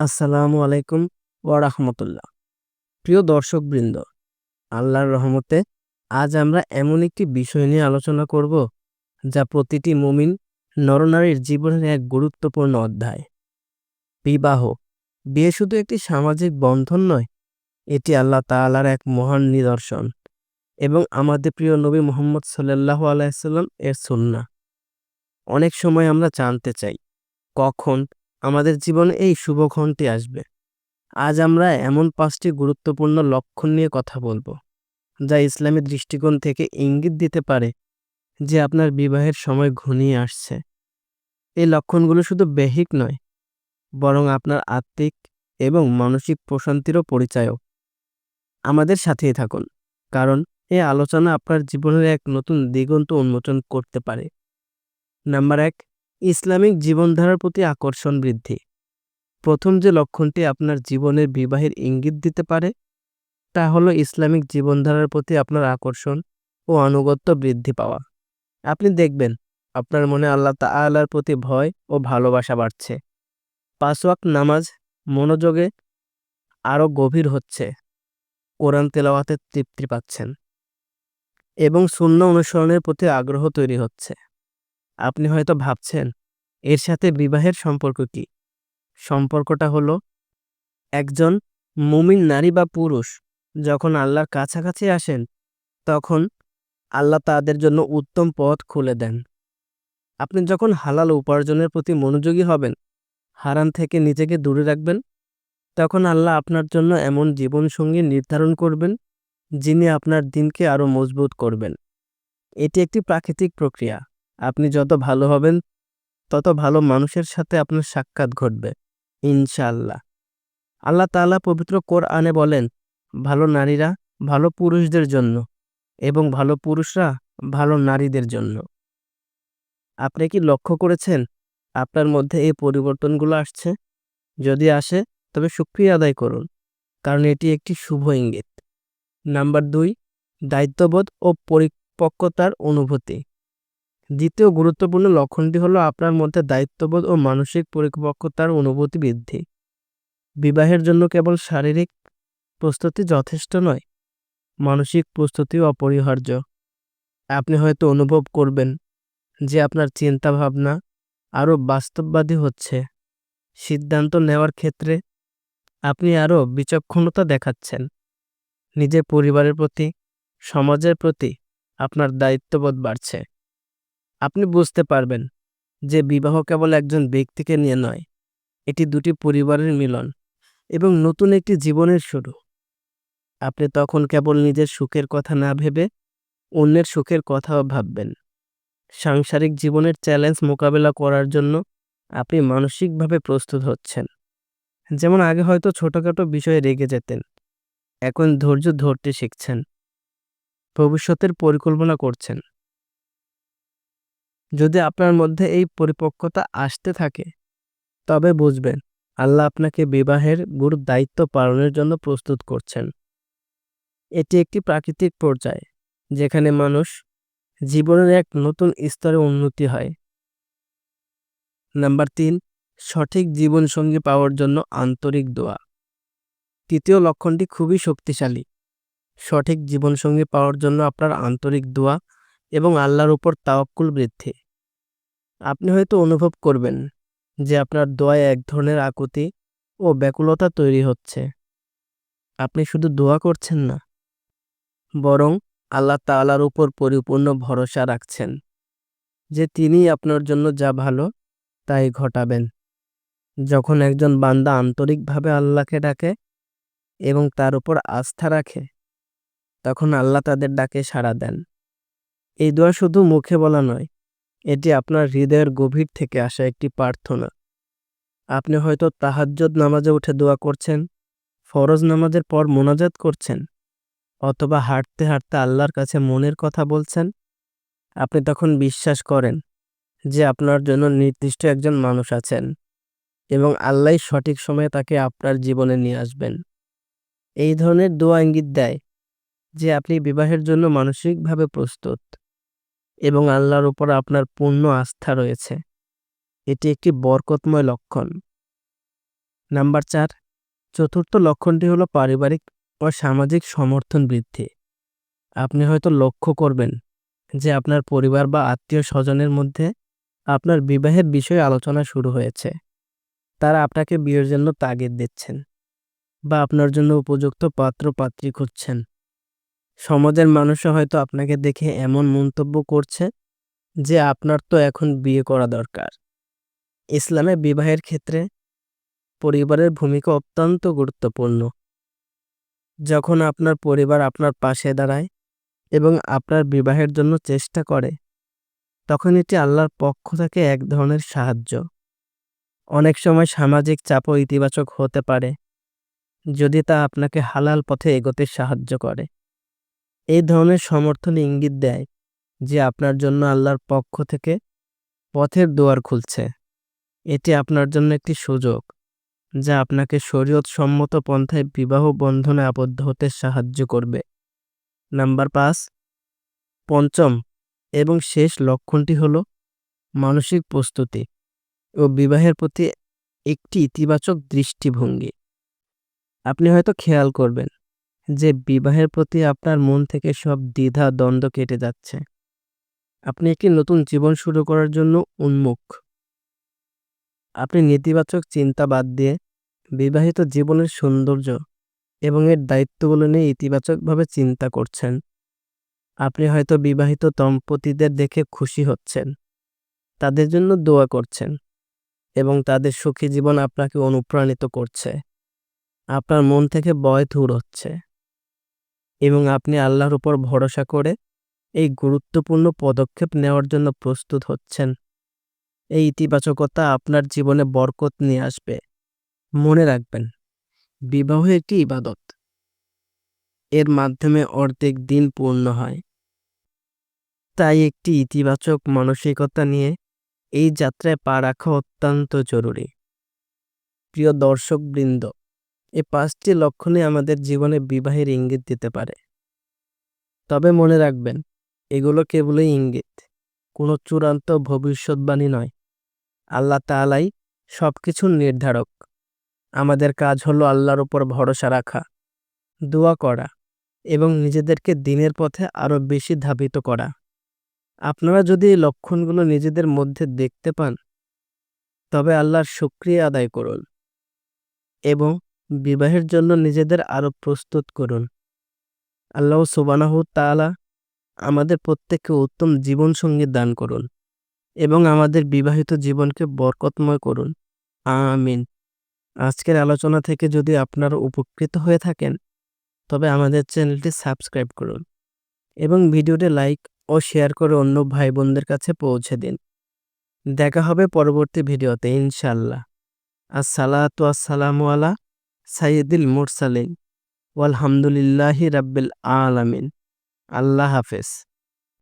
আসসালামু আলাইকুম ওয়া রাহমাতুল্লাহ। প্রিয় দর্শকবৃন্দ, আল্লাহর রহমতে আজ আমরা এমন একটি বিষয় নিয়ে আলোচনা করব যা প্রতিটি মুমিন নরনারীর জীবনের এক গুরুত্বপূর্ণ অধ্যায়। বিবাহ বিয়ে শুধু একটি সামাজিক বন্ধন নয়, এটি আল্লাহ তাআলার এক মহান নিদর্শন এবং আমাদের প্রিয় নবী মোহাম্মদ সাল্লাল্লাহু আলাইহি সাল্লাম এর সুন্নাহ। অনেক সময় আমরা জানতে চাই, কখন আমাদের জীবনে এই শুভক্ষণটি আসবে। আজ আমরা এমন পাঁচটি গুরুত্বপূর্ণ লক্ষণ নিয়ে কথা বলব, যা ইসলামী দৃষ্টিকোণ থেকে ইঙ্গিত দিতে পারে যে আপনার বিবাহের সময় ঘনিয়ে আসছে। এই লক্ষণগুলো শুধু বেহিক নয়, বরং আপনার আত্মিক এবং মানসিক প্রশান্তিরও পরিচায়ক। আমাদের সাথেই থাকুন, কারণ এই আলোচনা আপনার জীবনের এক নতুন দিগন্ত উন্মোচন করতে পারে। নাম্বার এক ইসলামিক জীবনধারার প্রতি আকর্ষণ বৃদ্ধি। প্রথম যে লক্ষণটি আপনার জীবনের বিবাহের ইঙ্গিত দিতে পারে, তা হলো ইসলামিক জীবনধারার প্রতি আপনার আকর্ষণ ও আনুগত্য বৃদ্ধি পাওয়া। আপনি দেখবেন, আপনার মনে আল্লাহ তাআলার প্রতি ভয় ও ভালোবাসা বাড়ছে। পাঁচ ওয়াক্ত নামাজ, মনোযোগে আরও গভীর হচ্ছে। কোরআন তেলাওয়াতে তৃপ্তি পাচ্ছেন এবং শূন্য অনুসরণের প্রতি আগ্রহ তৈরি হচ্ছে। আপনি হয়তো ভাবছেন, এর সাথে বিবাহের সম্পর্ক কি? সম্পর্কটা হলো, একজন মুমিন নারী বা পুরুষ যখন আল্লাহর কাছাকাছি আসেন, তখন আল্লাহ তাদের জন্য উত্তম পথ খুলে দেন। আপনি যখন হালাল উপার্জনের প্রতি মনোযোগী হবেন হারান থেকে নিজেকে দূরে রাখবেন, তখন আল্লাহ আপনার জন্য এমন জীবনসঙ্গী নির্ধারণ করবেন, যিনি আপনার দিনকে আরও মজবুত করবেন। এটি একটি প্রাকৃতিক প্রক্রিয়া। আপনি যত ভালো হবেন, তত ভালো মানুষের সাথে আপনার সাক্ষাৎ ঘটবে, ইনশাআল্লাহ। আল্লাহ তাআলা পবিত্র কোরআনে বলেন, ভালো নারীরা ভালো পুরুষদের জন্য এবং ভালো পুরুষরা ভালো নারীদের জন্য। আপনি কি লক্ষ্য করেছেন, আপনার মধ্যে এই পরিবর্তনগুলো আসছে? যদি আসে, তবে সুক্রিয়া আদায় করুন, কারণ এটি একটি শুভ ইঙ্গিত। নাম্বার দুই, দায়িত্ববোধ ও পরিপক্কতার অনুভূতি। দ্বিতীয় গুরুত্বপূর্ণ লক্ষণটি হলো আপনার মধ্যে দায়িত্ববোধ ও মানসিক পরিপক্কতার অনুভূতি বৃদ্ধি। বিবাহের জন্য কেবল শারীরিক প্রস্তুতি যথেষ্ট নয়, মানসিক প্রস্তুতিও অপরিহার্য। আপনি হয়তো অনুভব করবেন যে আপনার চিন্তাভাবনা আরও বাস্তববাদী হচ্ছে। সিদ্ধান্ত নেওয়ার ক্ষেত্রে আপনি আরও বিচক্ষণতা দেখাচ্ছেন। নিজের পরিবারের প্রতি, সমাজের প্রতি আপনার দায়িত্ববোধ বাড়ছে। আপনি বুঝতে পারবেন যে বিবাহ কেবল একজন ব্যক্তিকে নিয়ে নয়, এটি দুটি পরিবারের মিলন এবং নতুন একটি জীবনের শুরু। আপনি তখন কেবল নিজের সুখের কথা না ভেবে অন্যের সুখের কথাও ভাববেন। সাংসারিক জীবনের চ্যালেঞ্জ মোকাবেলা করার জন্য আপনি মানসিকভাবে প্রস্তুত হচ্ছেন। যেমন আগে হয়তো ছোটোখাটো বিষয়ে রেগে যেতেন, এখন ধৈর্য ধরতে শিখছেন, ভবিষ্যতের পরিকল্পনা করছেন। যদি আপনার মধ্যে এই পরিপক্কতা আসতে থাকে, তবে বুঝবেন, আল্লাহ আপনাকে বিবাহের গুরু দায়িত্ব পালনের জন্য প্রস্তুত করছেন। এটি একটি প্রাকৃতিক পর্যায়, যেখানে মানুষ জীবনের এক নতুন স্তরে উন্নতি হয়। নাম্বার তিন, সঠিক জীবনসঙ্গী পাওয়ার জন্য আন্তরিক দোয়া। তৃতীয় লক্ষণটি খুবই শক্তিশালী। সঠিক জীবনসঙ্গী পাওয়ার জন্য আপনার আন্তরিক দোয়া এবং আল্লাহর উপর তাওয়াক্কুল বৃদ্ধি। আপনি হয়তো অনুভব করবেন যে আপনার দোয়ায় এক ধরনের আকুতি ও ব্যাকুলতা তৈরি হচ্ছে। আপনি শুধু দোয়া করছেন না, বরং আল্লাহ তাআলার উপর পরিপূর্ণ ভরসা রাখছেন যে তিনি আপনার জন্য যা ভালো তাই ঘটাবেন। যখন একজন বান্দা আন্তরিকভাবে আল্লাহকে ডাকে এবং তার উপর আস্থা রাখে, তখন আল্লাহ তাদের ডাকে সাড়া দেন। এই দোয়া শুধু মুখে বলা নয়, এটি আপনার হৃদয়ের গভীর থেকে আসা একটি প্রার্থনা। আপনি হয়তো তাহাজ্জদ নামাজে উঠে দোয়া করছেন, ফরজ নামাজের পর মোনাজাত করছেন, অথবা হাঁটতে হাঁটতে আল্লাহর কাছে মনের কথা বলছেন। আপনি তখন বিশ্বাস করেন যে আপনার জন্য নির্দিষ্ট একজন মানুষ আছেন এবং আল্লাহ সঠিক সময়ে তাকে আপনার জীবনে নিয়ে আসবেন। এই ধরনের দোয়া ইঙ্গিত দেয় যে আপনি বিবাহের জন্য মানসিকভাবে প্রস্তুত। এবং আল্লাহর উপর আপনার পূর্ণ আস্থা রয়েছে। এটি একটি বরকতময় লক্ষণ। নাম্বার চার, চতুর্থ লক্ষণটি হলো পারিবারিক ও সামাজিক সমর্থন বৃদ্ধি। আপনি হয়তো লক্ষ্য করবেন যে আপনার পরিবার বা আত্মীয় স্বজনের মধ্যে আপনার বিবাহের বিষয়ে আলোচনা শুরু হয়েছে। তারা আপনাকে বিয়ের জন্য তাগিদ দিচ্ছেন বা আপনার জন্য উপযুক্ত পাত্র পাত্রী খুঁজছেন। সমাজের মানুষও হয়তো আপনাকে দেখে এমন মন্তব্য করছে যে আপনার তো এখন বিয়ে করা দরকার। ইসলামে বিবাহের ক্ষেত্রে পরিবারের ভূমিকা অত্যন্ত গুরুত্বপূর্ণ। যখন আপনার পরিবার আপনার পাশে দাঁড়ায় এবং আপনার বিবাহের জন্য চেষ্টা করে, তখন এটি আল্লাহর পক্ষ থেকে এক ধরনের সাহায্য। অনেক সময় সামাজিক চাপও ইতিবাচক হতে পারে, যদি তা আপনাকে হালাল পথে এগোতে সাহায্য করে। এই ধরনের সমর্থন ইঙ্গিত দেয় যে আপনার জন্য আল্লাহর পক্ষ থেকে পথের দুয়ার খুলছে। এটি আপনার জন্য একটি সুযোগ যা আপনাকে শরীয়ত সম্মত পন্থায় বিবাহ বন্ধনে আবদ্ধ হতে সাহায্য করবে। নাম্বার পাঁচ, পঞ্চম এবং শেষ লক্ষণটি হল মানসিক প্রস্তুতি ও বিবাহের প্রতি একটি ইতিবাচক দৃষ্টিভঙ্গি। আপনি হয়তো খেয়াল করবেন যে বিবাহের প্রতি আপনার মন থেকে সব দ্বিধা, দ্বন্দ্ব কেটে যাচ্ছে। আপনি একটি নতুন জীবন শুরু করার জন্য উন্মুখ। আপনি নেতিবাচক চিন্তা বাদ দিয়ে বিবাহিত জীবনের সৌন্দর্য এবং এর দায়িত্বগুলো নিয়ে ইতিবাচকভাবে চিন্তা করছেন। আপনি হয়তো বিবাহিত দম্পতিদের দেখে খুশি হচ্ছেন। তাদের জন্য দোয়া করছেন এবং তাদের সুখী জীবন আপনাকে অনুপ্রাণিত করছে। আপনার মন থেকে বয় দূর হচ্ছে। এবং আপনি আল্লাহর উপর ভরসা করে এই গুরুত্বপূর্ণ পদক্ষেপ নেওয়ার জন্য প্রস্তুত হচ্ছেন। এই ইতিবাচকতা আপনার জীবনে বরকত নিয়ে আসবে। মনে রাখবেন, বিবাহ একটি ইবাদত। এর মাধ্যমে অর্ধেক দিন পূর্ণ হয়। তাই একটি ইতিবাচক মানসিকতা নিয়ে এই যাত্রায় পা রাখা অত্যন্ত জরুরি। প্রিয় দর্শকবৃন্দ এই পাঁচটি লক্ষণে আমাদের জীবনে বিবাহের ইঙ্গিত দিতে পারে। তবে মনে রাখবেন, এগুলো কেবলই ইঙ্গিত, কোনো চূড়ান্ত ভবিষ্যৎবাণী নয়। আল্লাহ তালাই সব কিছুর নির্ধারক। আমাদের কাজ হলো আল্লাহর উপর ভরসা রাখা, দোয়া করা এবং নিজেদেরকে দিনের পথে আরও বেশি ধাবিত করা। আপনারা যদি এই লক্ষণগুলো নিজেদের মধ্যে দেখতে পান, তবে আল্লাহর শুক্রিয়া আদায় করুন এবং বিবাহের জন্য নিজেদের আরও প্রস্তুত করুন। আল্লাহ সুবানাহ তালা আমাদের প্রত্যেককে উত্তম জীবনসঙ্গী দান করুন এবং আমাদের বিবাহিত জীবনকে বরকতময় করুন। আমিন। আজকের আলোচনা থেকে যদি আপনারা উপকৃত হয়ে থাকেন, তবে আমাদের চ্যানেলটি সাবস্ক্রাইব করুন এবং ভিডিওটি লাইক ও শেয়ার করে অন্য ভাই বোনদের কাছে পৌঁছে দিন। দেখা হবে পরবর্তী ভিডিওতে ইনশাল্লাহ আসসালাতু আসসালামু আলা সাইয়দুল মুরসালিন। ওয়ালহামদুলিল্লাহি রাব্বিল আলামিন। আল্লাহ হাফেজ।